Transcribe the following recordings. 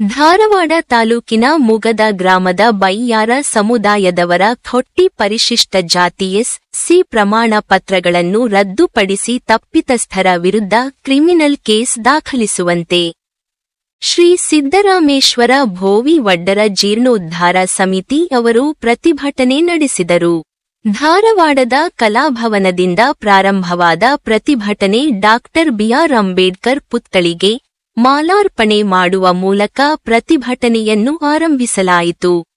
ಧಾರವಾಡ ತಾಲೂಕಿನ ಮುಗದ ಗ್ರಾಮದ ಬೈಯಾರ ಸಮುದಾಯದವರ ಥೊಟ್ಟಿ ಪರಿಶಿಷ್ಟ ಜಾತಿ ಸಿ ಪ್ರಮಾಣ ಪತ್ರಗಳನ್ನು ರದ್ದುಪಡಿಸಿ ತಪ್ಪಿತಸ್ಥರ ವಿರುದ್ಧ ಕ್ರಿಮಿನಲ್ ಕೇಸ್ ದಾಖಲಿಸುವಂತೆ. ಶ್ರೀ ಸಿದ್ದರಾಮೇಶ್ವರ ಭೋವಿ ವಡ್ಡರ ಜೀರ್ಣೋದ್ಧಾರ ಸಮಿತಿ ಅವರು ಪ್ರತಿಭಟನೆ ನಡೆಸಿದರು. ಧಾರವಾಡದ ಕಲಾಭವನದಿಂದ ಪ್ರಾರಂಭವಾದ ಪ್ರತಿಭಟನೆ ಡಾಕ್ಟರ್ ಬಿಆರ್ ಅಂಬೇಡ್ಕರ್ ಪುತ್ಥಳಿಗೆ ಮಾಲಾರ್ಪಣೆ ಮಾಡುವ ಮೂಲಕ ಪ್ರತಿಭಟನೆಯನ್ನು ಆರಂಭಿಸಲಾಯಿತು.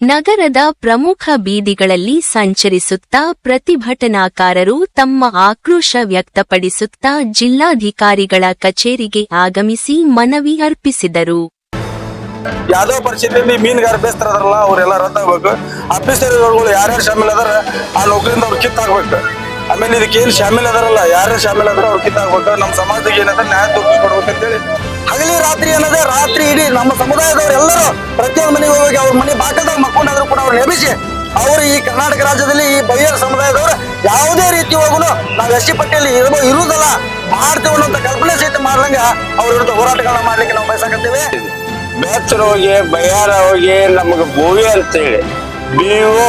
ನಗರದ ಪ್ರಮುಖ ಬೀದಿಗಳಲ್ಲಿ ಸಂಚರಿಸುತ್ತಾ ಪ್ರತಿಭಟನಾಕಾರರು ತಮ್ಮ ಆಕ್ರೋಶ ವ್ಯಕ್ತಪಡಿಸುತ್ತಾ ಜಿಲ್ಲಾಧಿಕಾರಿಗಳ ಕಚೇರಿಗೆ ಆಗಮಿಸಿ ಮನವಿ ಅರ್ಪಿಸಿದರು. ಯಾವ್ದೋ ಪರಿಸ್ಥಿತಿಯಲ್ಲಿ ಮೀನುಗಾರ ಬೇಸ್ತಾರಲ್ಲ ಅವರೆಲ್ಲ ರದ್ದಾಗಬೇಕು ಆಫೀಸರ್ಗಳು ಯಾರ್ಯಾರು ಶಾಮಿಲ್ ಅದಾರ, ಆ ನೌಕರಿಯಿಂದ ಅವ್ರು ಕಿತ್ತಾಗ್ಬೇಕು. ಆಮೇಲೆ ಇದಕ್ಕೆ ಏನು ಶಾಮಿಲ್ ಅದಾರಲ್ಲ, ಯಾರ್ಯಾರು ಶಾಮಿಲ್ ಅದಾರ ಅವ್ರು ಕಿತ್ತಾಗ್ಬೇಕು. ನಮ್ಮ ಸಮಾಜಕ್ಕೆ ಏನದ ನ್ಯಾಯ ತೋರಿಸ್ಕೊಡ್ಬೇಕು ಅಂತೇಳಿ ಹಗಲಿ ರಾತ್ರಿ ಅನ್ನೋದೇ ರಾತ್ರಿ ಇಡೀ ನಮ್ಮ ಸಮುದಾಯದವ್ರು ಎಲ್ಲರೂ ಪ್ರತಿಯೊಂದು ಮನೆಗೆ ಹೋಗಿ ಅವ್ರ ಮನೆ ಬಾಕದಾಗ ಮಕ್ಕೊಂಡಾದ್ರೂ ಕೂಡ ಅವ್ರು ನೆಮಿಸಿ ಅವರು ಈ ಕರ್ನಾಟಕ ರಾಜ್ಯದಲ್ಲಿ ಈ ಬಯ್ಯರ್ ಸಮುದಾಯದವರು ಯಾವುದೇ ರೀತಿ ಹೋಗುನು ನಾವು ಎಸ್ ಸಿ ಪಟ್ಟಿಯಲ್ಲಿ ಇರ್ಬೋ ಇರುವುದಲ್ಲ, ಮಾಡ್ತೇವೆ ಅನ್ನೋಂಥ ಕಲ್ಪನೆ ಸಹಿತ ಮಾಡ್ಲಂಗ ಅವ್ರ ವಿರುದ್ಧ ಹೋರಾಟಗಳನ್ನ ಮಾಡ್ಲಿಕ್ಕೆ ನಾವು ಬಯಸಕತ್ತೇವೆ. ಬೇಸರ ಹೋಗಿ ಬಯ್ಯಾರ ಹೋಗಿ, ನಮಗೆ ಭೂವಿ ಅಂತೇಳಿ. ಬಿ ಒ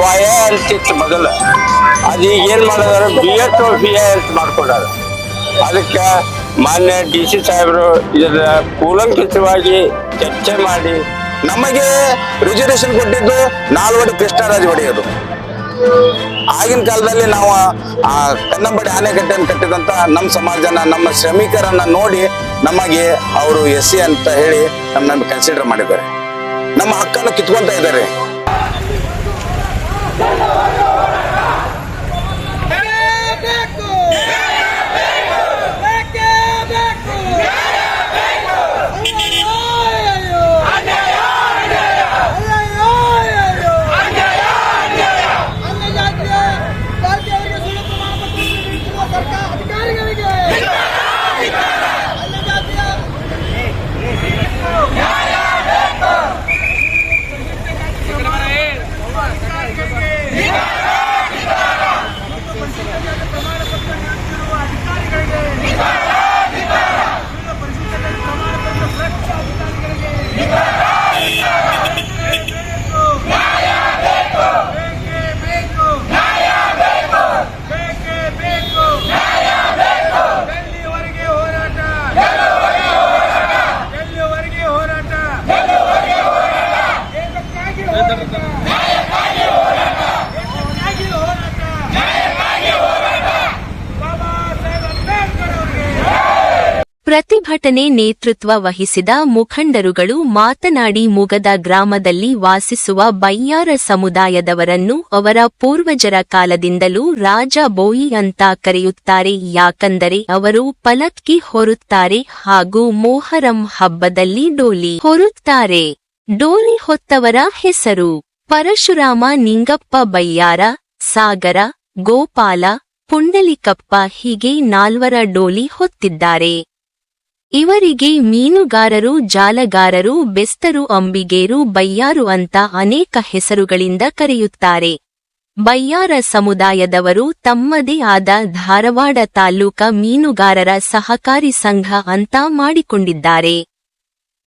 ವಯ ಅಂತಿತ್ತು ಮೊದಲು. ಅದೀಗ ಏನು ಮಾಡೋದಾರ? B S O B A ಅಂತ ಮಾಡ್ಕೊಂಡಾರ. ಅದಕ್ಕೆ ಮಾನ್ಯ ಡಿ ಸಿ ಸಾಹೇಬರು ಇದರ ಕೂಲಂಕಿತವಾಗಿ ಚರ್ಚೆ ಮಾಡಿ ನಮಗೆ ರಿಸರ್ವೇಶನ್ ಕೊಟ್ಟಿದ್ದು ನಾಲ್ವಡಿ ಕೃಷ್ಣರಾಜ ಒಡೆಯರು. ಆಗಿನ ಕಾಲದಲ್ಲಿ ನಾವು ಆ ಕನ್ನಂಬಡಿ ಆನೆಕಟ್ಟೆಯನ್ನು ಕಟ್ಟಿದಂತ ನಮ್ಮ ಸಮಾಜನ, ನಮ್ಮ ಶ್ರಮಿಕರನ್ನ ನೋಡಿ ನಮಗೆ ಅವರು ಎಸ್ ಸಿ ಅಂತ ಹೇಳಿ ನಮ್ಮನ್ನ ಕನ್ಸಿಡರ್ ಮಾಡಿದ್ದಾರೆ. ನಮ್ಮ ಹಕ್ಕನ್ನು ಕಿತ್ಕೊಂತ ಇದ್ದಾರೆ. ಪ್ರತಿಭಟನೆ ನೇತೃತ್ವ ವಹಿಸಿದ ಮುಖಂಡರುಗಳು ಮಾತನಾಡಿ ಮುಗದ ಗ್ರಾಮದಲ್ಲಿ ವಾಸಿಸುವ ಬಯ್ಯಾರ ಸಮುದಾಯದವರನ್ನು ಅವರ ಪೂರ್ವಜರ ಕಾಲದಿಂದಲೂ ರಾಜ ಬೋಯಿ ಅಂತ ಕರೆಯುತ್ತಾರೆ. ಯಾಕಂದರೆ ಅವರು ಪಲಕ್ಕಿ ಹೊರುತ್ತಾರೆ ಹಾಗೂ ಮೊಹರಂ ಹಬ್ಬದಲ್ಲಿ ಡೋಲಿ ಹೊರುತ್ತಾರೆ. ಡೋಲಿ ಹೊತ್ತವರ ಹೆಸರು ಪರಶುರಾಮ ನಿಂಗಪ್ಪ ಬಯ್ಯಾರ, ಸಾಗರ, ಗೋಪಾಲ, ಪುಂಡಲಿಕಪ್ಪ ಹೀಗೆ ನಾಲ್ವರ ಡೋಲಿ ಹೊತ್ತಿದ್ದಾರೆ. ಇವರಿಗೆ ಮೀನುಗಾರರು, ಜಾಲಗಾರರು, ಬೆಸ್ತರು, ಅಂಬಿಗೇರು, ಬಯ್ಯಾರು ಅಂತ ಅನೇಕ ಹೆಸರುಗಳಿಂದ ಕರೆಯುತ್ತಾರೆ. ಬಯ್ಯಾರ ಸಮುದಾಯದವರು ತಮ್ಮದೇ ಆದ ಧಾರವಾಡ ತಾಲ್ಲೂಕ ಮೀನುಗಾರರ ಸಹಕಾರಿ ಸಂಘ ಅಂತ ಮಾಡಿಕೊಂಡಿದ್ದಾರೆ.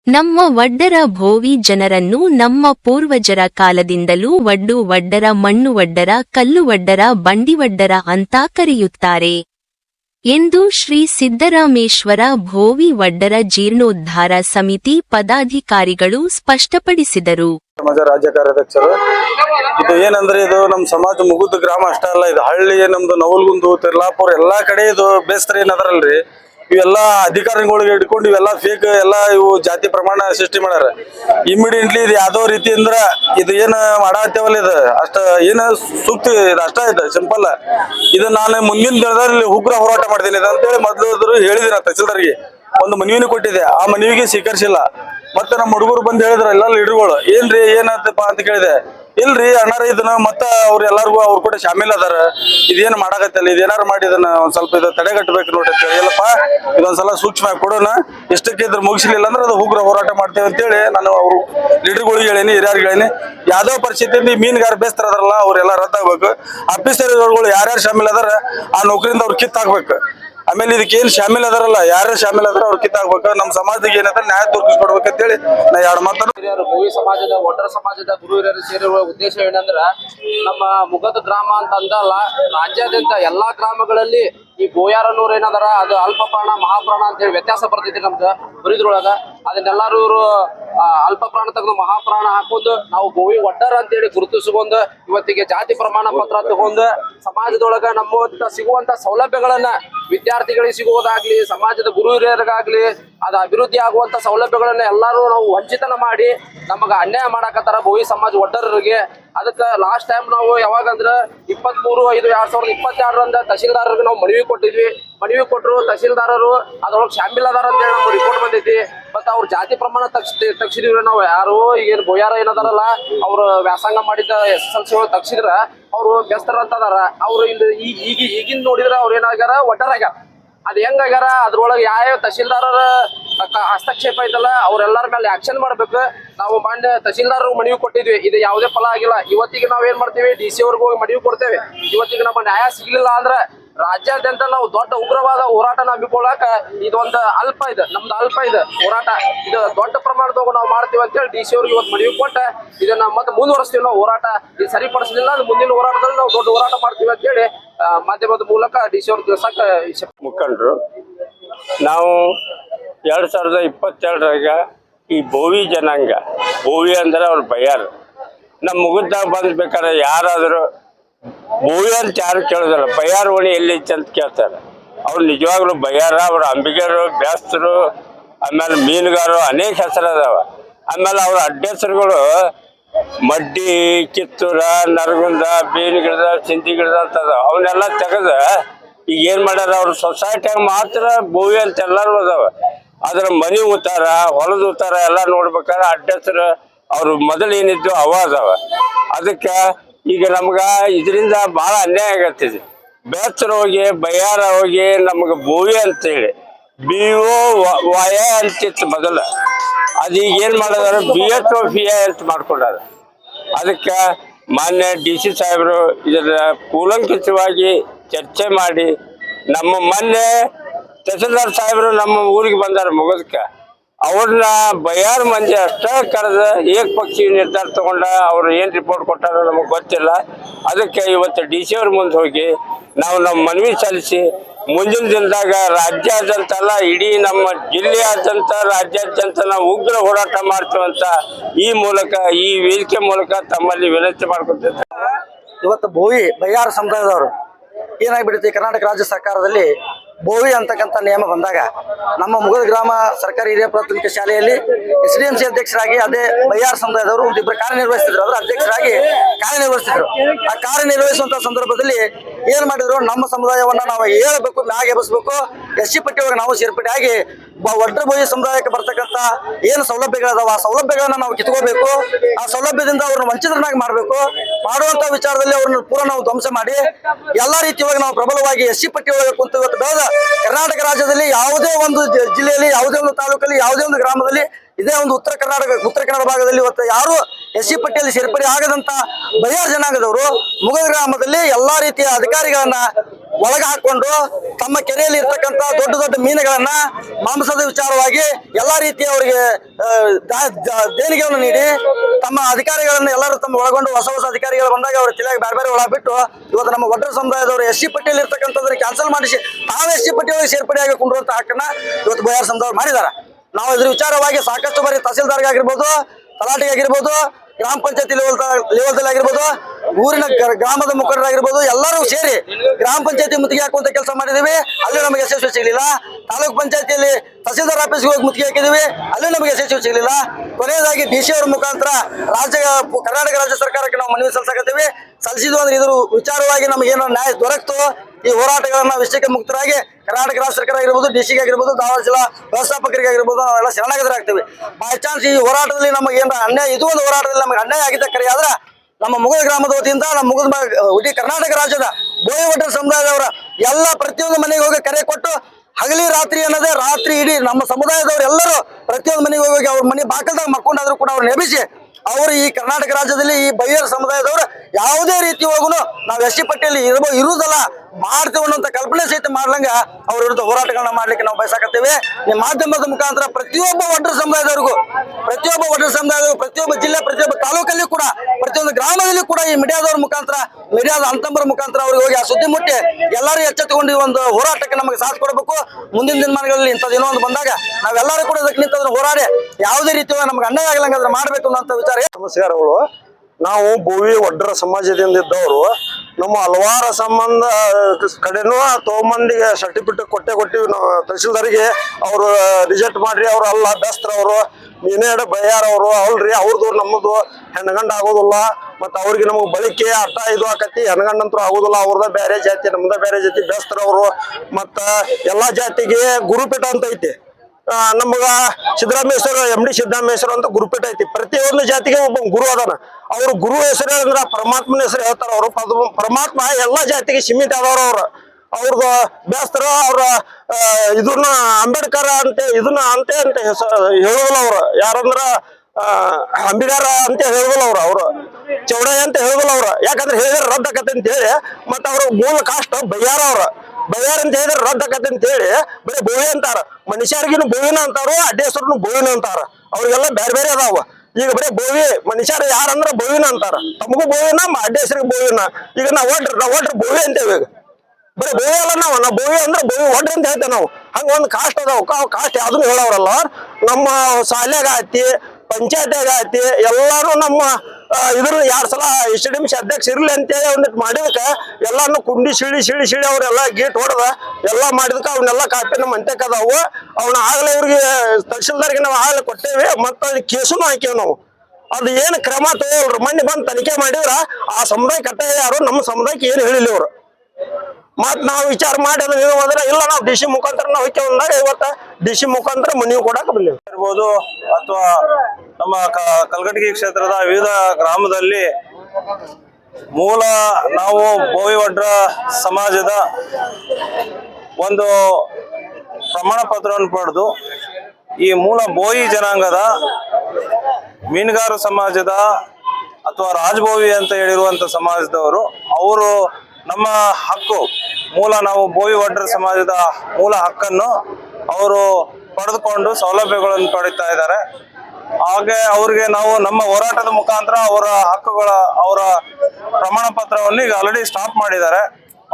ನಮ್ಮ ವಡ್ಡರ ಭೋವಿ ಜನರನ್ನು ನಮ್ಮ ಪೂರ್ವಜರ ಕಾಲದಿಂದಲೂ ವಡ್ಡು ವಡ್ಡರ ಮಣ್ಣು ವಡ್ಡರ ಕಲ್ಲು ವಡ್ಡರ ಬಂಡಿವಡ್ಡರ ಅಂತ ಕರೆಯುತ್ತಾರೆ. ಎಂದು ಶ್ರೀ ಸಿದ್ದರಾಮೇಶ್ವರ ಭೋವಿ ವಡ್ಡರ ಜೀರ್ಣೋದ್ಧಾರ ಸಮಿತಿ ಪದಾಧಿಕಾರಿಗಳು ಸ್ಪಷ್ಟಪಡಿಸಿದರು. ಸಮಾಜ ರಾಜ್ಯ ಕಾರ್ಯಾಧ್ಯಕ್ಷರು, ಇದು ಏನಂದ್ರೆ ಇದು ನಮ್ಮ ಸಮಾಜ ಮುಗುದ ಗ್ರಾಮ ಅಷ್ಟೇ ಅಲ್ಲ, ಇದು ಹಳ್ಳಿ ನಮ್ದು ನವಲ್ಗುಂದು, ತಿರ್ಲಾಪುರ ಎಲ್ಲಾ ಕಡೆ ಇದು ಬೇಸ್ತ್ರ ಏನದಾರಲ್ರಿ ಇವೆಲ್ಲ ಅಧಿಕಾರಿಗಳಿಗೆ ಹಿಡ್ಕೊಂಡು ಇವೆಲ್ಲ ಫೇಕ್ ಎಲ್ಲ ಇವು ಜಾತಿ ಪ್ರಮಾಣ ಸೃಷ್ಟಿ ಮಾಡ್ಯಾರ. ಇಮಿಡಿಯೇಟ್ಲಿ ಇದು ಯಾವ್ದೋ ರೀತಿ ಅಂದ್ರ ಇದು ಏನ್ ಮಾಡತ್ತೇವಲ್ಲ ಇದು? ಅಷ್ಟ ಏನ ಸೂಕ್ತ ಇದು? ಅಷ್ಟ ಇದು? ಸಿಂಪಲ್ ಇದು ನಾನು ಮುಂದಿನ ದಿನದಲ್ಲಿ ಉಗ್ರ ಹೋರಾಟ ಮಾಡ್ತೀನಿ ಅಂತೇಳಿ ಮೊದಲು ಹೇಳಿದಿನ ತಹಸೀಲ್ದಾರ್ಗೆ. ಒಂದು ಮನವಿನೂ ಕೊಟ್ಟಿದೆ ಆ ಮನವಿಗೆ ಸ್ವೀಕರಿಸಿಲ್ಲ. ಮತ್ತೆ ನಮ್ಮ ಹುಡುಗರು ಬಂದು ಹೇಳಿದ್ರ ಎಲ್ಲ ಲೀಡರ್ಗಳು ಏನ್ರಿ ಏನಾಯ್ತಪ್ಪ ಅಂತ ಕೇಳಿದೆ. ಇಲ್ರಿ ಅಣ್ಣಾರ, ಇದನ್ನ ಮತ್ತ ಅವ್ರ ಎಲ್ಲಾರ್ಗು ಅವ್ರ ಕೂಡ ಶಾಮಿಲ್ ಅದಾರ. ಇದೇನ್ ಮಾಡಾಕತ್ತಲ್ಲ, ಇದೇನಾರ ಮಾಡಿ ಇದನ್ನ ಒಂದ್ ಸ್ವಲ್ಪ ಇದು ತಡೆಗಟ್ಟಬೇಕು ನೋಡಿ ಅಂತ ಹೇಳಿ, ಇಲ್ಲಪ್ಪ, ಇದೊಂದ್ಸಲ ಸೂಕ್ಷ್ಮ ಕೊಡೋಣ. ಇಷ್ಟಕ್ಕೆ ಇದ್ರ ಮುಗಿಸ್ಲಿಲ್ಲ ಅಂದ್ರೆ ಅದು ಉಗ್ರ ಹೋರಾಟ ಮಾಡ್ತೇವೆ ಅಂತೇಳಿ ನಾನು ಅವ್ರು ಲೀಡರ್ಗಳಿಗೆ ಹೇಳೀನಿ, ಹಿರಿಯರ್ಗೆ ಹೇಳೀನಿ. ಯಾವ್ದೋ ಪರಿಸ್ಥಿತಿಯಲ್ಲಿ ಮೀನುಗಾರ ಬೇಸ್ತರ ಅದಾರಲ್ಲ, ಅವ್ರೆಲ್ಲ ರದ್ದಾಗ್ಬೇಕು. ಆಫೀಸರ್ಗಳು ಯಾರ್ಯಾರು ಶಾಮಿಲ್ ಅದಾರ, ಆ ನೌಕರಿಯಿಂದ ಅವ್ರು ಕಿತ್ತಾಕ್ಬೇಕು ಆಮೇಲೆ ಇದಕ್ಕೆ ಏನ್ ಶಾಮಿಲ್ ಅದಾರಲ್ಲ ಯಾರ ಶಾಮಿಲ್ ಅದಾರ ಅವ್ರ ಕಿತ್ತಾಗ್ಬೇಕು ನಮ್ಮ ಸಮಾಜಕ್ಕೆ ಏನಂತ ನ್ಯಾಯ ದೊರಕಿಸ್ಕೊಡ್ಬೇಕಂತೇಳಿ ನಾ ಎರಡು ಹಿರಿಯರು ಭೋವಿ ಸಮಾಜದ ಒಟ್ಟರ ಸಮಾಜದ ಗುರು ಹಿರಿಯರು ಸೇರಿರುವ ಉದ್ದೇಶ ಏನಂದ್ರ, ನಮ್ಮ ಮುಗದ ಗ್ರಾಮ ಅಂತ ಅಂದಲ್ಲ ರಾಜ್ಯಾದ್ಯಂತ ಎಲ್ಲಾ ಗ್ರಾಮಗಳಲ್ಲಿ ಈ ಬೋಯಾರನೂರ್ ಏನದಾರ ಅದು ಅಲ್ಪ ಪ್ರಾಣ ಮಹಾಪ್ರಾಣ ಅಂತ ಹೇಳಿ ವ್ಯತ್ಯಾಸ ಬರ್ತೈತಿ ನಮ್ದು ಬರಿದ್ರೊಳಗ. ಅದನ್ನೆಲ್ಲಾರು ಅಲ್ಪ ಪ್ರಾಣ ತೆಗೆದು ಮಹಾಪ್ರಾಣ ಹಾಕೊಂಡು ನಾವು ಗೋವಿ ಒಡ್ಡರ್ ಅಂತ ಹೇಳಿ ಗುರುತಿಸಿಕೊಂಡು ಇವತ್ತಿಗೆ ಜಾತಿ ಪ್ರಮಾಣ ಪತ್ರ ತಗೊಂಡು ಸಮಾಜದೊಳಗ ನಮ್ಮ ಸಿಗುವಂತ ಸೌಲಭ್ಯಗಳನ್ನ ವಿದ್ಯಾರ್ಥಿಗಳಿಗೆ ಸಿಗುವುದಾಗ್ಲಿ, ಸಮಾಜದ ಗುರು ಹಿರಿಯರಿಗಾಗ್ಲಿ ಅದು ಅಭಿವೃದ್ಧಿ ಆಗುವಂತ ಸೌಲಭ್ಯಗಳನ್ನ ಎಲ್ಲಾರು ನಾವು ವಂಚಿತನ ಮಾಡಿ ನಮಗ ಅನ್ಯಾಯ ಮಾಡಾಕತ್ತಾರ ಭೋವಿ ಸಮಾಜ ಒಡ್ಡರಿಗೆ ಅದಕ್ಕೆ ಲಾಸ್ಟ್ ಟೈಮ್ ನಾವು ಯಾವಾಗಂದ್ರೆ ಇಪ್ಪತ್ತ್ ಮೂರು ಐದು, ಎರಡ್ ಸಾವಿರದ ಇಪ್ಪತ್ತೆರಡರಿಂದ ತಹಸೀಲ್ದಾರರಿಗೆ ನಾವು ಮನವಿ ಕೊಟ್ಟಿದ್ವಿ. ಮನವಿ ಕೊಟ್ಟರು ತಹಶೀಲ್ದಾರರು ಅದ್ರೊಳಗೆ ಶಾಮಿಲ್ ಅದಾರ ಅಂತ ಹೇಳಿ ನಮ್ಗೆ ರಿಪೋರ್ಟ್ ಬಂದೈತಿ. ಮತ್ತ ಅವ್ರ ಜಾತಿ ಪ್ರಮಾಣ ತಗ್ಸ್ ತಗ್ಸಿದ್ವಿ ನಾವು ಯಾರು ಈಗ ಬೋಯಾರ ಏನದಾರಲ್ಲ, ಅವ್ರ ವ್ಯಾಸಂಗ ಮಾಡಿದ್ದ ಎಸ್ ಎಸ್ ಎಲ್ ಸಿ ತಗ್ಸಿದ್ರ ಅವ್ರು ಬೆಸ್ತರ ಅಂತ ಅದಾರ. ಅವ್ರು ಇಲ್ಲಿ ಈಗ ಈಗಿಂದ ನೋಡಿದ್ರ ಅವ್ರು ಏನಾಗ್ಯಾರ ಒಡ್ಡರಾಗ್ಯಾರ ಅದ್ ಹೆಂಗಾಗ್ಯಾರ ಅದ್ರೊಳಗೆ ಯಾವ ತಹಶೀಲ್ದಾರರ ಕ- ಹಸ್ತಕ್ಷೇಪ ಐತಲ್ಲ, ಅವ್ರೆಲ್ಲಾರ ಮೇಲೆ ಆಕ್ಷನ್ ಮಾಡ್ಬೇಕು. ನಾವು ಮಾಂಡ್ಯ ತಹಶೀಲ್ದಾರ್ ಮನವಿ ಕೊಟ್ಟಿದ್ವಿ. ಇದು ಯಾವುದೇ ಫಲ ಆಗಿಲ್ಲ. ಇವತ್ತಿಗೆ ನಾವ್ ಏನ್ ಮಾಡ್ತೀವಿ? ಡಿ ಸಿ ಅವ್ರಿಗೆ ಹೋಗಿ ಮನವಿ ಕೊಡ್ತೇವೆ. ಇವತ್ತಿಗೆ ನಮ್ಮ ನ್ಯಾಯ ಸಿಗ್ಲಿಲ್ಲ ಅಂದ್ರೆ ರಾಜ್ಯಾದ್ಯಂತ ನಾವು ದೊಡ್ಡ ಉಗ್ರವಾದ ಹೋರಾಟನ ಹಮ್ಮಿಕೊಳ್ಳಾಕ ಇದೊಂದು ಅಲ್ಪ ಇದೆ, ನಮ್ದು ಅಲ್ಪ ಇದೆ ಹೋರಾಟ. ಇದು ದೊಡ್ಡ ಪ್ರಮಾಣದಾಗ ನಾವು ಮಾಡ್ತೀವಿ ಅಂತೇಳಿ ಡಿ ಸಿ ಅವ್ರಿಗೆ ಇವತ್ತು ಮನವಿ ಕೊಟ್ಟ. ಇದನ್ನ ಮತ್ತೆ ಮುಂದುವರಿಸ್ತೀವಿ ನಾವು ಹೋರಾಟ. ಇದು ಸರಿಪಡಿಸಲಿಲ್ಲ, ಅದು ಮುಂದಿನ ಹೋರಾಟದಲ್ಲಿ ನಾವು ದೊಡ್ಡ ಹೋರಾಟ ಮಾಡ್ತೀವಿ ಅಂತೇಳಿ ಹೇಳಿ ಮಾಧ್ಯಮದ ಮೂಲಕ ಡಿ ಸಿ ಅವ್ರ ತಿಳ್ಸಕ್ಕೆ ಮುಖಂಡರು, ನಾವು ಎರಡು ಸಾವಿರದ ಇಪ್ಪತ್ತೆರಡರಾಗ ಈ ಬೋವಿ ಜನಾಂಗ ಬೋವಿ ಅಂದ್ರೆ ಅವ್ರ ಬಯ್ಯಾರು ನಮ್ಮ ಮುಗಿದಾಗ ಬಂದ್ಬೇಕಾದ್ರೆ ಯಾರಾದರೂ ಬೋವಿ ಅಂತ ಯಾರು ಕೇಳೋದಿಲ್ಲ. ಬಯ್ಯಾರ ಓಣಿ ಎಲ್ಲೈತಿ ಅಂತ ಕೇಳ್ತಾರೆ. ಅವ್ರು ನಿಜವಾಗ್ಲೂ ಬಯ್ಯಾರ ಅವ್ರ ಅಂಬಿಗರು ಬ್ಯಾಸ್ತರು ಆಮೇಲೆ ಮೀನುಗಾರರು ಅನೇಕ ಹೆಸರು ಅದಾವ ಆಮೇಲೆ ಅವ್ರ ಅಡ್ಡೆಸರುಗಳು ಮಡ್ಡಿ, ಕಿತ್ತೂರ, ನರಗುಂದ ಬೇವಿನ ಗಿಡದ ಸಿಂಧಿ ಗಿಡದ ಅಂತ ಅದಾವ. ಅವನ್ನೆಲ್ಲ ತೆಗೆದ ಈಗ ಏನ್ ಮಾಡ್ಯಾರ ಅವ್ರ ಸೊಸೈಟಿಯಾಗ ಮಾತ್ರ ಭೂವಿ ಅಂತ ಎಲ್ಲಾರು ಅದಾವ ಅದ್ರ ಮನಿ ಉತ್ತಾರ, ಹೊಲದ ಉತ್ತಾರ ಎಲ್ಲ ನೋಡ್ಬೇಕಾದ್ರೆ ಅಡ್ಡೆಸರು ಅವ್ರು ಮೊದಲು ಏನಿದ್ದು ಅವ ಅದಾವ. ಅದಕ್ಕೆ ಈಗ ನಮ್ಗ ಇದರಿಂದ ಬಹಳ ಅನ್ಯಾಯ ಆಗತ್ತಿದೆ ಬೇಸರ ಹೋಗಿ, ಬಯ್ಯಾರ ಹೋಗಿ ನಮ್ಗೆ ಭೂವಿ ಅಂತೇಳಿ. ಬಿ ಒ ವಯ ಅಂತಿತ್ತು ಮೊದಲು. ಅದೀಗ ಏನ್ ಮಾಡಿದಾರೆ? ಬಿ ಎಚ್ ಒ ಬಿ ಅಂತ ಮಾಡ್ಕೊಂಡಾರ. ಅದಕ್ಕೆ ಮಾನ್ಯ ಡಿ ಸಿ ಸಾಹೇಬರು ಇದರ ಕೂಲಂಕಿತವಾಗಿ ಚರ್ಚೆ ಮಾಡಿ ನಮ್ಮ ಮೊನ್ನೆ ತಹಸೀಲ್ದಾರ್ ಸಾಹೇಬರು ನಮ್ಮ ಊರಿಗೆ ಬಂದಾರ ಮುಗದಕ್ಕೆ ಅವ್ರನ್ನ ಬಯಾರ್ ಮಂದಿ ಅಷ್ಟ ಕರೆದ ಏಕಪಕ್ಷಿ ನಿರ್ಧಾರ ತಗೊಂಡ ಅವ್ರು ಏನ್ ರಿಪೋರ್ಟ್ ಕೊಟ್ಟಾರ ನಮಗೆ ಗೊತ್ತಿಲ್ಲ. ಅದಕ್ಕೆ ಇವತ್ತು ಡಿ ಸಿ ಅವ್ರ ಮುಂದೆ ಹೋಗಿ ನಾವು ನಮ್ಮ ಮನವಿ ಸಲ್ಲಿಸಿ ಮುಂದಿನ ದಿನದಾಗ ರಾಜ್ಯಾದ್ಯಂತ ಅಲ್ಲ ಇಡೀ ನಮ್ಮ ಜಿಲ್ಲೆಯಾದ್ಯಂತ, ರಾಜ್ಯಾದ್ಯಂತ ನಾವು ಉಗ್ರ ಹೋರಾಟ ಮಾಡ್ತೇವಂತ ಈ ಮೂಲಕ, ಈ ವೇದಿಕೆ ಮೂಲಕ ತಮ್ಮಲ್ಲಿ ವಿನಂತಿ ಮಾಡ್ಕೊತಿದ್ದ ಇವತ್ತು ಬೋವಿ ಬಯ್ಯಾರ ಸಮುದಾಯದವರು ಏನಾಗ್ಬಿಡುತ್ತೆ ಕರ್ನಾಟಕ ರಾಜ್ಯ ಸರ್ಕಾರದಲ್ಲಿ? ಬೋವಿ ಅಂತಕ್ಕಂಥ ನಿಯಮ ಬಂದಾಗ ನಮ್ಮ ಮುಗದ ಗ್ರಾಮ ಸರ್ಕಾರಿ ಹಿರಿಯ ಪ್ರಾಥಮಿಕ ಶಾಲೆಯಲ್ಲಿ ಎಸ್ ಡಿ ಎಂ ಸಿ ಅಧ್ಯಕ್ಷರಾಗಿ ಅದೇ ಬೈಯಾರ್ ಸಮುದಾಯದವರು ಒಂದಿಬ್ಬರು ಕಾರ್ಯನಿರ್ವಹಿಸ್ತಿದ್ರು. ಅದರ ಅಧ್ಯಕ್ಷರಾಗಿ ಕಾರ್ಯನಿರ್ವಹಿಸ್ತಿದ್ರು. ಆ ಕಾರ್ಯನಿರ್ವಹಿಸುವಂತ ಸಂದರ್ಭದಲ್ಲಿ ಏನ್ ಮಾಡಿದ್ರು? ನಮ್ಮ ಸಮುದಾಯವನ್ನ ನಾವು ಹೇಳಬೇಕು, ಮ್ಯಾಗ ಎಬ್ಬಿಸ್ಬೇಕು ಎಸ್ ಸಿ ಪಟ್ಟಿ ಒಳಗೆ ನಾವು ಸೇರ್ಪಡೆ ಆಗಿ ಒಡ್ರ ಬೋಯಿ ಸಮುದಾಯಕ್ಕೆ ಬರ್ತಕ್ಕಂಥ ಏನು ಸೌಲಭ್ಯಗಳದಾವ, ಆ ಸೌಲಭ್ಯಗಳನ್ನ ನಾವು ಕಿತ್ಕೋಬೇಕು. ಆ ಸೌಲಭ್ಯದಿಂದ ಅವ್ರನ್ನ ವಂಚಿತರನ್ನಾಗಿ ಮಾಡಬೇಕು. ಮಾಡುವಂತ ವಿಚಾರದಲ್ಲಿ ಅವ್ರನ್ನ ಪೂರ ನಾವು ಧ್ವಂಸ ಮಾಡಿ, ಎಲ್ಲಾ ರೀತಿಯೊಳಗೆ ನಾವು ಪ್ರಬಲವಾಗಿ ಎಸ್ ಸಿ ಪಟ್ಟಿ ಒಳಗೆ ಕುಂತು ಬೆಳೆದ ಕರ್ನಾಟಕ ರಾಜ್ಯದಲ್ಲಿ ಯಾವುದೇ ಒಂದು ಜಿಲ್ಲೆಯಲ್ಲಿ ಯಾವುದೇ ಒಂದು ತಾಲೂಕಲ್ಲಿ ಯಾವುದೇ ಒಂದು ಗ್ರಾಮದಲ್ಲಿ ಇದೇ ಒಂದು ಉತ್ತರ ಕರ್ನಾಟಕ, ಉತ್ತರ ಕನ್ನಡ ಭಾಗದಲ್ಲಿ ಇವತ್ತು ಯಾರು ಎಸ್ ಸಿ ಪಟ್ಟಿಯಲ್ಲಿ ಸೇರ್ಪಡೆ ಆಗದಂತ ಬಯಾರ್ ಜನಾಂಗದವರು ಮುಗದ ಗ್ರಾಮದಲ್ಲಿ ಎಲ್ಲಾ ರೀತಿಯ ಅಧಿಕಾರಿಗಳನ್ನ ಒಳಗೆ ಹಾಕೊಂಡು ತಮ್ಮ ಕೆರೆಯಲ್ಲಿ ಇರ್ತಕ್ಕಂತ ದೊಡ್ಡ ದೊಡ್ಡ ಮೀನುಗಳನ್ನ ಮಾಂಸದ ವಿಚಾರವಾಗಿ ಎಲ್ಲಾ ರೀತಿಯ ಅವರಿಗೆ ದೇಣಿಗೆಯನ್ನು ನೀಡಿ ತಮ್ಮ ಅಧಿಕಾರಿಗಳನ್ನ ಎಲ್ಲರೂ ತಮ್ಮ ಒಳಗೊಂಡು ಹೊಸ ಹೊಸ ಅಧಿಕಾರಿಗಳು ಬಂದಾಗ ಅವ್ರ ತಲೆಯಾಗಿ ಬೇರೆ ಬೇರೆ ಒಳಗೆ ಬಿಟ್ಟು ಇವತ್ತು ನಮ್ಮ ಒಡ್ರ ಸಮುದಾಯದವರು ಎಸ್ ಸಿ ಪಟ್ಟಿಯಲ್ಲಿ ಇರ್ತಕ್ಕಂಥದ್ದನ್ನ ಕ್ಯಾನ್ಸಲ್ ಮಾಡಿಸಿ ತಾವು ಎಸ್ ಸಿ ಪಟ್ಟಿಯೊಳಗೆ ಸೇರ್ಪಡೆಯಾಗಿ ಕುಂಡುವಂತ ಹಕ್ಕನ್ನ ಇವತ್ತು ಬಯಾರ್ ಸಮುದಾಯ ಮಾಡಿದ್ದಾರೆ. ನಾವು ಇದ್ರ ವಿಚಾರವಾಗಿ ಸಾಕಷ್ಟು ಬಾರಿ ತಹಸೀಲ್ದಾರ್ಗೆ ಆಗಿರ್ಬೋದು ತಲಾಟಿಗೆ ಆಗಿರ್ಬೋದು ಗ್ರಾಮ ಪಂಚಾಯತಿ ಲೆವೆಲ್ ಲೆವೆಲ್ದಲ್ಲಿ ಆಗಿರ್ಬೋದು ಊರಿನ ಗ್ರ- ಗ್ರಾಮದ ಮುಖಂಡರಾಗಿರ್ಬೋದು, ಎಲ್ಲರೂ ಸೇರಿ ಗ್ರಾಮ ಪಂಚಾಯತಿ ಮುತ್ತಿಗೆ ಹಾಕುವಂತ ಕೆಲಸ ಮಾಡಿದೀವಿ ಅಲ್ಲೂ ನಮಗೆ ಯಶಸ್ವಿ ಸಿಗಲಿಲ್ಲ. ತಾಲೂಕ್ ಪಂಚಾಯತಿಯಲ್ಲಿ ತಹಸೀಲ್ದಾರ್ ಆಫೀಸ್ಗೆ ಹೋಗಿ ಮುತ್ತಿಗೆ ಹಾಕಿದೀವಿ ಅಲ್ಲೂ ನಮಗೆ ಯಶಸ್ವಿ ಸಿಗಲಿಲ್ಲ. ಕೊನೆಯದಾಗಿ ಡಿ ಸಿ ಅವ್ರ ಮುಖಾಂತರ ರಾಜ್ಯ ಕರ್ನಾಟಕ ರಾಜ್ಯ ಸರ್ಕಾರಕ್ಕೆ ನಾವು ಮನವಿ ಸಲ್ಲಿಸಕತ್ತೀವಿ. ಸಲ್ಲಿಸಿದ್ವು ಅಂದ್ರೆ ಇದ್ರ ವಿಚಾರವಾಗಿ ನಮಗೇನೋ ನ್ಯಾಯ ದೊರಕ್ತು. ಈ ಹೋರಾಟಗಳನ್ನ ವಿಷಯಕ್ಕೆ ಮುಕ್ತರಾಗಿ ಕರ್ನಾಟಕ ರಾಜ್ಯ ಸರ್ಕಾರ ಆಗಿರ್ಬೋದು ಡಿ ಸಿಗೆ ಆಗಿರ್ಬೋದು ದಾವಣ ಜಿಲ್ಲಾ ವ್ಯವಸ್ಥಾಪಕರಿಗೆ ಆಗಿರ್ಬೋದು ನಾವೆಲ್ಲ ಶರಣಾಗತರಾಗ್ತೀವಿ ಬೈ ಚಾನ್ಸ್ ಈ ಹೋರಾಟದಲ್ಲಿ ನಮಗೆ ಏನಾರ ಅನ್ಯಾಯ, ಇದು ಒಂದು ಹೋರಾಟದಲ್ಲಿ ನಮಗೆ ಅನ್ಯಾಯ ಆಗಿದ್ದ ಕರೆ ಆದ್ರೆ ನಮ್ಮ ಮುಗದ ಗ್ರಾಮದ ವತಿಯಿಂದ, ನಮ್ಮ ಮುಗದ ಇಡೀ ಕರ್ನಾಟಕ ರಾಜ್ಯದ ಬೋಯಿ ಒಡ್ಡರ್ ಸಮುದಾಯದವರ ಎಲ್ಲ ಪ್ರತಿಯೊಂದು ಮನೆಗೆ ಹೋಗಿ ಕರೆ ಕೊಟ್ಟು ಹಗಲಿ ರಾತ್ರಿ ಅನ್ನೋದೇ ರಾತ್ರಿ ಇಡೀ ನಮ್ಮ ಸಮುದಾಯದವರು ಎಲ್ಲರೂ ಪ್ರತಿಯೊಂದು ಮನೆಗೆ ಹೋಗಿ ಅವ್ರ ಮನೆ ಬಾಕಲ್ದಾಗ ಮಕ್ಕೊಂಡಾದ್ರೂ ಕೂಡ ಅವ್ರನ್ನ ಎಬ್ಬಿಸಿ ಅವರು ಈ ಕರ್ನಾಟಕ ರಾಜ್ಯದಲ್ಲಿ ಈ ಬಯ್ಯರ್ ಸಮುದಾಯದವರು ಯಾವುದೇ ರೀತಿ ಹೋಗುನು ನಾವು ಎಸ್ ಸಿ ಪಟ್ಟಿಯಲ್ಲಿ ಇರಬೋ ಇರುವುದಲ್ಲ ಮಾಡ್ತೇವೆ ಅನ್ನೋಂಥ ಕಲ್ಪನೆ ಸಹಿತ ಮಾಡ್ಲಂಗ ಅವ್ರ ವಿರುದ್ಧ ಹೋರಾಟಗಳನ್ನ ಮಾಡ್ಲಿಕ್ಕೆ ನಾವು ಬಯಸಾಕತ್ತೇವೆ. ನಿಮ್ಮ ಮಾಧ್ಯಮದ ಮುಖಾಂತರ ಪ್ರತಿಯೊಬ್ಬ ಒಡ್ರ ಸಮುದಾಯದವರಿಗೂ, ಪ್ರತಿಯೊಬ್ಬ ಒಡ್ರ ಸಮುದಾಯದವರು ಪ್ರತಿಯೊಬ್ಬ ಜಿಲ್ಲೆ, ಪ್ರತಿಯೊಬ್ಬ ತಾಲೂಕಲ್ಲಿ ಕೂಡ, ಪ್ರತಿಯೊಂದು ಗ್ರಾಮದಲ್ಲಿ ಕೂಡ ಈ ಮೀಡಿಯಾದವ್ರ ಮುಖಾಂತರ, ಮೀಡಿಯಾದ ಅಂತಂಬರ ಮುಖಾಂತರ ಅವ್ರಿಗೆ ಹೋಗಿ ಆ ಸುದ್ದಿ ಮುಟ್ಟಿ ಎಲ್ಲರೂ ಎಚ್ಚೆತ್ತುಕೊಂಡು ಈ ಒಂದು ಹೋರಾಟಕ್ಕೆ ನಮಗೆ ಸಾಥ್ ಕೊಡಬೇಕು. ಮುಂದಿನ ದಿನಮಾನಗಳಲ್ಲಿ ಇಂಥದ್ದು ಏನೋ ಒಂದು ಬಂದಾಗ ನಾವೆಲ್ಲರೂ ಕೂಡ ಅದಕ್ಕೆ ನಿಂತದನ್ನ ಹೋರಾಡಿ, ಯಾವುದೇ ರೀತಿಯ ನಮ್ಗೆ ಅನ್ಯಾಯ ಆಗಲಂಗಾದ್ರೆ ಅದನ್ನ ಮಾಡಬೇಕು ಅನ್ನೋ ವಿಚಾರ ನಮಸ್ಕಾರಗಳು. ನಾವು ಭೂವಿ ಒಡ್ರ ಸಮಾಜದಿಂದ ಇದ್ದವರು. ನಮ್ಮ ಹಲವಾರು ಸಂಬಂಧ, ಕಡೆನೂ ತಗೊಂಬಂದಿಗೆ ಸರ್ಟಿಫಿಕೇಟ್ ಕೊಟ್ಟೆ ಕೊಟ್ಟಿವಿ ನಾವು ತಹಸೀಲ್ದಾರಿಗೆ ಅವರು ರಿಜೆಕ್ಟ್ ಮಾಡ್ರಿ, ಅವ್ರು ಅಲ್ಲ ದಸ್ತ್ರ ಅವರು ನೀನೇಡ ಬಯ್ಯಾರ ಅವರು ಅಲ್ರಿ ಅವ್ರದ್ದು ನಮ್ಮದು. ಹೆಣ್ಗಂಡ ಆಗೋದಿಲ್ಲ. ಮತ್ತು ಅವ್ರಿಗೆ ನಮಗೆ ಬಳಿಕೆ ಅಟ್ಟ ಇದು ಆಕತಿ. ಹೆಣ್ಗಂಡಂತೂ ಆಗೋದಿಲ್ಲ. ಅವ್ರದ ಬೇರೆ ಜಾತಿ, ನಮ್ದ ಬೇರೆ ಜಾತಿ ಬೆಸ್ತ್ರ ಅವರು ಮತ್ತು ಎಲ್ಲ ಜಾತಿಗೆ ಗುರುಪೀಠ ಅಂತ ಐತಿ. ನಮಗ ಸಿದ್ದರಾಮೇಶ್ವರ ಎಂ ಡಿ ಸಿದ್ದರಾಮೇಶ್ವರ ಅಂತ ಗುರುಪೀಠ ಐತಿ. ಪ್ರತಿಯೊಂದು ಜಾತಿಗೆ ಒಬ್ಬ ಗುರು ಅದಾನ. ಅವ್ರ ಗುರು ಹೆಸರು ಅಂದ್ರ ಪರಮಾತ್ಮನ ಹೆಸರು ಹೇಳ್ತಾರ ಅವರು. ಪರಮಾತ್ಮ ಎಲ್ಲಾ ಜಾತಿಗೆ ಸೀಮಿತ ಆದವ್ರ ಅವ್ರ. ಅವ್ರದ್ದು ಬೇಸ್ತರ ಅವ್ರ ಇದನ್ನ ಅಂಬೇಡ್ಕರ್ ಅಂತ, ಇದನ್ನ ಅಂತೆ ಅಂತ ಹೇಳುವಲ್ಲ ಅವ್ರ. ಯಾರಂದ್ರ ಅಂಬಿಗಾರ ಅಂತ ಹೇಳೋದಿಲ್ಲ ಅವ್ರ. ಅವ್ರು ಚೌಡಯ್ಯ ಅಂತ ಹೇಳೋದಿಲ್ಲ ಅವ್ರ. ಯಾಕಂದ್ರೆ ಹೇಳಿದ್ರೆ ರದ್ದು ಆಕತ್ತೆ ಅಂತ ಹೇಳಿ, ಮತ್ತ ಅವ್ರ ಮೂಲ ಕಾಸ್ಟ್ ಬಯ್ಯಾರ ಅವ್ರ. ಬಯ್ಯಾರ ಅಂತ ಹೇಳಿದ್ರೆ ರೊಡ್ಡ ಕತೆ ಅಂತ ಹೇಳಿ ಬರೀ ಬೋವಿ ಅಂತಾರ. ಮನುಷ್ಯರಿಗಿನ ಬೋವಿನ ಅಂತಾರ ಅಡ್ಡೇಶ್ವರನು ಬೋವಿನ ಅಂತಾರ. ಅವ್ರಿಗೆಲ್ಲ ಬೇರೆ ಬೇರೆ ಅದಾವ. ಈಗ ಬರೀ ಬೋವಿ ಮನುಷ್ಯರ ಯಾರಂದ್ರ ಬೋವಿನ ಅಂತಾರ. ತಮಗೂ ಬೋವಿನ ಅಡ್ಡೇಶ್ವರಿಗೆ ಬೋವಿನ ಈಗ ನಾವು ಒಡ್ರಿ, ನಾವು ಒಡ್ರ ಬೋವಿ ಅಂತೇವೆ ಈಗ. ಬರೀ ಬೋವಿ ಅಲ್ಲ ನಾವು ನಾವು ಬೋವಿ ಅಂದ್ರೆ ಬೋವಿ ಒಡ್ರ ಅಂತ ಹೇಳ್ತೇವೆ ನಾವು. ಹಂಗ ಒಂದು ಕಾಸ್ಟ್ ಅದಾವ. ಕಾಸ್ಟ್ ಯಾವ್ದನ್ನು ಹೇಳೋರಲ್ಲ. ನಮ್ಮ ಶಾಲ್ಯಾಗ ಆಯ್ತಿ, ಎಲ್ಲಾರು ನಮ್ಮ ಇದ್ರ ಎರಡ್ ಸಲ ಎಸ್ ಡಿ ಅಧ್ಯಕ್ಷ ಇರ್ಲಿ ಅಂತೇಳಿ ಒಂದಿಟ್ಟು ಮಾಡಿದಕ್ಕ ಎಲ್ಲಾನು ಕುಂಡಿ ಸಿಳಿ ಸಿಳಿ ಸಿಳಿ ಅವ್ರೆಲ್ಲ ಗೇಟ್ ಹೊಡೆದ ಎಲ್ಲ ಮಾಡಿದಕ್ಕ ಅವನ್ನೆಲ್ಲ ಕಾಪಿ ನಮ್ಮ ಅದಾವು ಅವ್ನ ಆಗ್ಲೇ ಇವ್ರಿಗೆ ತಹಶೀಲ್ದಾರ್ಗೆ ನಾವು ಆಗ್ಲೇ ಕೊಟ್ಟೇವಿ, ಮತ್ತ ಕೇಸುನು ಹಾಕೇವ್ ನಾವು. ಅದು ಏನು ಕ್ರಮ ತಗೋಲ್ರು ಮೊನ್ನೆ ಬಂದು ತನಿಖೆ ಮಾಡಿದ್ರ ಆ ಸಮುದಾಯ ಕಟ್ಟ ಯಾರು ನಮ್ಮ ಸಮುದಾಯಕ್ಕೆ ಏನು ಹೇಳಿಲ್ಲ ಇವ್ರು. ಮತ್ ನಾವು ವಿಚಾರ ಮಾಡಿ ಹೋದ್ರೆ ಇಲ್ಲ, ನಾವು ಡಿ ಸಿ ಮುಖಾಂತರ ನಾವು ಅಂದಾಗ ಇವತ್ತ ಡಿ ಸಿ ಮುಖಾಂತರ ಮನವಿ ಕೂಡ ಇರ್ಬೋದು ಅಥವಾ ನಮ್ಮ ಕ- ಕಲ್ಗಟಗಿ ಕ್ಷೇತ್ರದ ವಿವಿಧ ಗ್ರಾಮದಲ್ಲಿ ಮೂಲ ನಾವು ಬೋವಿ ವಡ್ರ ಸಮಾಜದ ಒಂದು ಪ್ರಮಾಣ ಪತ್ರವನ್ನು ಪಡೆದು ಈ ಮೂಲ ಬೋಯಿ ಜನಾಂಗದ ಮೀನುಗಾರ ಸಮಾಜದ ಅಥವಾ ರಾಜಭೋವಿ ಅಂತ ಹೇಳಿರುವಂತ ಸಮಾಜದವರು, ಅವರು ನಮ್ಮ ಹಕ್ಕು, ಮೂಲ ನಾವು ಬೋವಿ ವಡ್ರ ಸಮಾಜದ ಮೂಲ ಹಕ್ಕನ್ನು ಅವರು ಪಡೆದುಕೊಂಡು ಸೌಲಭ್ಯಗಳನ್ನು ಪಡಿತಾ ಇದ್ದಾರೆ. ಹಾಗೆ ಅವ್ರಿಗೆ ನಾವು ನಮ್ಮ ಹೋರಾಟದ ಮುಖಾಂತರ ಅವರ ಹಕ್ಕುಗಳ, ಅವರ ಪ್ರಮಾಣ ಪತ್ರವನ್ನು ಈಗ ಆಲ್ರೆಡಿ ಸ್ಟಾಪ್ ಮಾಡಿದ್ದಾರೆ.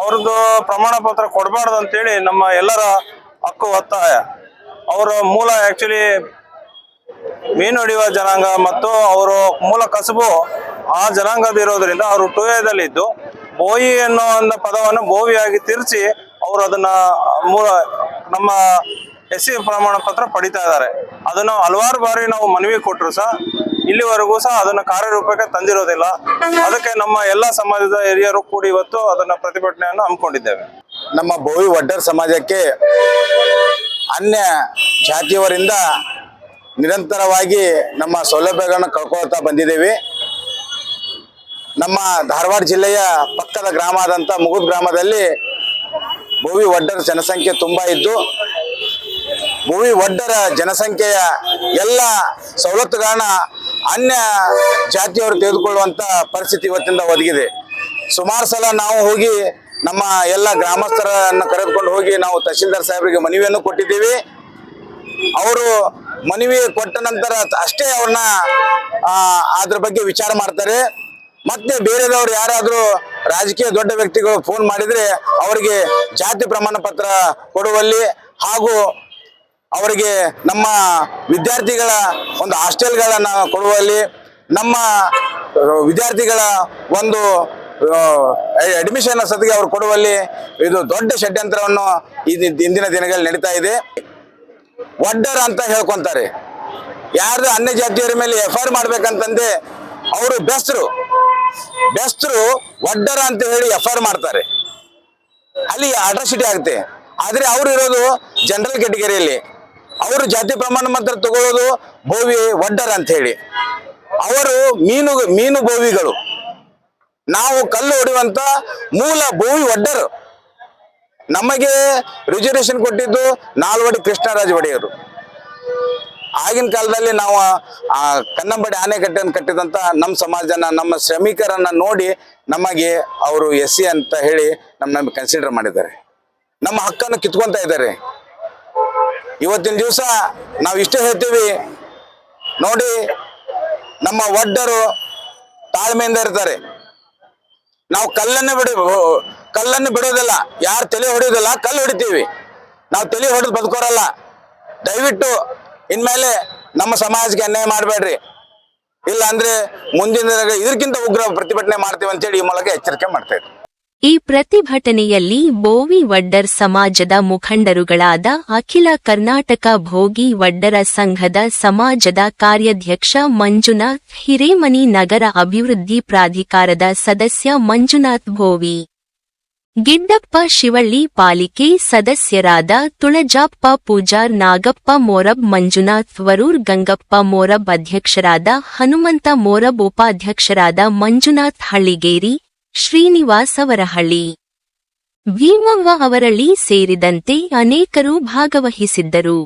ಅವ್ರದ್ದು ಪ್ರಮಾಣ ಪತ್ರ ಕೊಡಬಾರ್ದು ಅಂತೇಳಿ ನಮ್ಮ ಎಲ್ಲರ ಹಕ್ಕು ಒತ್ತಾಯ. ಅವರ ಮೂಲ ಆ್ಯಕ್ಚುಲಿ ಮೀನು ಹಿಡಿಯುವ ಜನಾಂಗ ಮತ್ತು ಅವರು ಮೂಲ ಕಸುಬು ಆ ಜನಾಂಗದ ಇರೋದ್ರಿಂದ ಅವರು ಟೂ ಇದ್ದು ಬೋಯಿ ಅನ್ನೋ ಒಂದು ಪದವನ್ನು ಬೋವಿಯಾಗಿ ತಿರ್ಚಿ ಅವರು ಅದನ್ನ ಮೂಲ ನಮ್ಮ ಎಸ್ ಸಿ ಪ್ರಮಾಣ ಪತ್ರ ಪಡಿತಾ ಇದ್ದಾರೆ. ಅದನ್ನು ಹಲವಾರು ಬಾರಿ ನಾವು ಮನವಿ ಕೊಟ್ಟರು ಸಹ. ಇಲ್ಲಿವರೆಗೂ ಸಹ ಅದನ್ನ ಕಾರ್ಯರೂಪಕ್ಕೆ ತಂದಿರೋದಿಲ್ಲ. ಅದಕ್ಕೆ ನಮ್ಮ ಎಲ್ಲ ಸಮಾಜದ ಹಿರಿಯರು ಕೂಡಿ ಇವತ್ತು ಅದನ್ನ ಪ್ರತಿಭಟನೆಯನ್ನು ಹಮ್ಮಿಕೊಂಡಿದ್ದೇವೆ. ನಮ್ಮ ಬೋವಿ ಒಡ್ಡರ್ ಸಮಾಜಕ್ಕೆ ಅನ್ಯ ಜಾತಿಯವರಿಂದ ನಿರಂತರವಾಗಿ ನಮ್ಮ ಸೌಲಭ್ಯಗಳನ್ನು ಕಳ್ಕೊಳ್ತಾ ಬಂದಿದ್ದೇವೆ. ನಮ್ಮ ಧಾರವಾಡ ಜಿಲ್ಲೆಯ ಪಕ್ಕದ ಗ್ರಾಮ ಮುಗುದ್ ಗ್ರಾಮದಲ್ಲಿ ಭೂವಿ ಒಡ್ಡರ ಜನಸಂಖ್ಯೆ ತುಂಬ ಇದ್ದು, ಭೂವಿ ಒಡ್ಡರ ಜನಸಂಖ್ಯೆಯ ಎಲ್ಲ ಸವಲತ್ತುಗಳನ್ನ ಅನ್ಯ ಜಾತಿಯವರು ತೆಗೆದುಕೊಳ್ಳುವಂತ ಪರಿಸ್ಥಿತಿ ಇವತ್ತಿಂದ ಒದಗಿದೆ. ಸುಮಾರು ಸಲ ನಾವು ಹೋಗಿ ನಮ್ಮ ಎಲ್ಲ ಗ್ರಾಮಸ್ಥರನ್ನು ಕರೆದುಕೊಂಡು ಹೋಗಿ ನಾವು ತಹಶೀಲ್ದಾರ್ ಸಾಹೇಬರಿಗೆ ಮನವಿಯನ್ನು ಕೊಟ್ಟಿದ್ದೀವಿ. ಅವರು ಮನವಿ ಕೊಟ್ಟ ನಂತರ ಅಷ್ಟೇ ಅವ್ರನ್ನ ಅದ್ರ ಬಗ್ಗೆ ವಿಚಾರ ಮಾಡ್ತಾರೆ. ಮತ್ತೆ ಬೇರೆದವ್ರು ಯಾರಾದರೂ ರಾಜಕೀಯ ದೊಡ್ಡ ವ್ಯಕ್ತಿಗಳು ಫೋನ್ ಮಾಡಿದ್ರೆ ಅವರಿಗೆ ಜಾತಿ ಪ್ರಮಾಣ ಪತ್ರ ಕೊಡುವಲ್ಲಿ ಹಾಗೂ ಅವರಿಗೆ ನಮ್ಮ ವಿದ್ಯಾರ್ಥಿಗಳ ಒಂದು ಹಾಸ್ಟೆಲ್ಗಳನ್ನು ಕೊಡುವಲ್ಲಿ ನಮ್ಮ ವಿದ್ಯಾರ್ಥಿಗಳ ಒಂದು ಅಡ್ಮಿಷನ್ ಸತಿಗೆ ಅವರು ಕೊಡುವಲ್ಲಿ ಇದು ದೊಡ್ಡ ಷಡ್ಯಂತ್ರವನ್ನು ಇಂದಿನ ದಿನಗಳಲ್ಲಿ ನಡೀತಾ ಇದೆ. ವಡ್ಡರ್ ಅಂತ ಹೇಳ್ಕೊಂತಾರೆ. ಯಾರ್ದು ಅನ್ಯ ಜಾತಿಯವರ ಮೇಲೆ ಎಫ್ ಐ ಆರ್ ಮಾಡ್ಬೇಕಂತಂದೆ ಅವರು ಬೆಸ್ತರು ಬೆಸ್ತರು ಒಡ್ಡರ ಅಂತ ಹೇಳಿ ಎಫ್ ಐ ಮಾಡ್ತಾರೆ. ಅಲ್ಲಿ ಅಟ್ರಾಸಿಟಿ ಆಗುತ್ತೆ. ಆದರೆ ಅವರು ಇರೋದು ಜನರಲ್ ಕ್ಯಾಟಗರಿಯಲ್ಲಿ ಅವರು ಜಾತಿ ಪ್ರಮಾಣ ಪತ್ರ ತಗೊಳ್ಳೋದು ಬೋವಿ ಒಡ್ಡರ ಅಂತ ಹೇಳಿ. ಅವರು ಮೀನು ಮೀನು ಬೋವಿಗಳು ನಾವು ಕಲ್ಲು ಹೊಡೆಯುವಂತ ಮೂಲ ಬೋವಿ ಒಡ್ಡರು. ನಮಗೆ ರಿಸರ್ವೇಶನ್ ಕೊಟ್ಟಿದ್ದು ನಾಲ್ವಡಿ ಕೃಷ್ಣರಾಜ ಒಡೆಯರು. ಆಗಿನ ಕಾಲದಲ್ಲಿ ನಾವು ಆ ಕನ್ನಂಬಡಿ ಆನೆಕಟ್ಟೆಯನ್ನು ಕಟ್ಟಿದಂತ ನಮ್ಮ ಸಮಾಜನ, ನಮ್ಮ ಶ್ರಮಿಕರನ್ನ ನೋಡಿ ನಮಗೆ ಅವರು ಎಸ್ ಸಿ ಅಂತ ಹೇಳಿ ನಮ್ಮ ನಮಗೆ ಕನ್ಸಿಡರ್ ಮಾಡಿದ್ದಾರೆ. ನಮ್ಮ ಹಕ್ಕನ್ನು ಕಿತ್ಕೊಂತ ಇದ್ದಾರೆ. ಇವತ್ತಿನ ದಿವಸ ನಾವು ಇಷ್ಟೇ ಹೇಳ್ತೀವಿ, ನೋಡಿ ನಮ್ಮ ಒಡ್ಡರು ತಾಳ್ಮೆಯಿಂದ ಇರ್ತಾರೆ. ನಾವು ಕಲ್ಲನ್ನು ಬಿಡ ಕಲ್ಲನ್ನು ಬಿಡೋದಿಲ್ಲ, ಯಾರು ತಲೆ ಹೊಡೆಯೋದಿಲ್ಲ, ಕಲ್ಲು ಹೊಡಿತೀವಿ. ನಾವು ತಲೆ ಹೊಡೆದು ಬದುಕೋರಲ್ಲ. ದಯವಿಟ್ಟು ಇನ್ಮೇಲೆ ನಮ್ಮ ಸಮಾಜಕ್ಕೆ ಅನ್ಯಾಯ ಮಾಡಬೇಡ್ರಿ. ಇಲ್ಲ ಅಂದ್ರೆ ಮುಂದಿನ ಇದಕ್ಕಿಂತ ಉಗ್ರ ಪ್ರತಿಭಟನೆ ಮಾಡ್ತೀವಿ ಅಂತೇಳಿ ಈ ಮೂಲಕ ಎಚ್ಚರಿಕೆ ಮಾಡ್ತಾ ಈ ಪ್ರತಿಭಟನೆಯಲ್ಲಿ ಬೋವಿ ವಡ್ಡರ್ ಸಮಾಜದ ಮುಖಂಡರುಗಳಾದ ಅಖಿಲ ಕರ್ನಾಟಕ ಭೋಗಿ ವಡ್ಡರ ಸಂಘದ ಸಮಾಜದ ಕಾರ್ಯಾಧ್ಯಕ್ಷ ಮಂಜುನಾಥ್ ಹಿರೇಮನಿ ನಗರ ಅಭಿವೃದ್ಧಿ ಪ್ರಾಧಿಕಾರದ ಸದಸ್ಯ ಮಂಜುನಾಥ್ ಭೋವಿ. ಗಿಡ್ಡಪ್ಪ ಶಿವಳ್ಳಿ ಪಾಲಿಕೆ ಸದಸ್ಯರಾದ ತುಳಜಾಪ್ಪ ಪೂಜಾರ್ ನಾಗಪ್ಪ ಮೋರಬ್ ಮಂಜುನಾಥ್ ವರೂರ್ ಗಂಗಪ್ಪ ಮೋರಬ್ ಅಧ್ಯಕ್ಷರಾದ ಹನುಮಂತ ಮೋರಬ್ ಉಪಾಧ್ಯಕ್ಷರಾದ ಮಂಜುನಾಥ್ ಹಳ್ಳಿಗೇರಿ ಶ್ರೀನಿವಾಸ್ ಅವರಹಳ್ಳಿ. ಭೀಮವ್ವ ಅವರಳ್ಳಿ ಸೇರಿದಂತೆ ಅನೇಕರು ಭಾಗವಹಿಸಿದ್ದರು.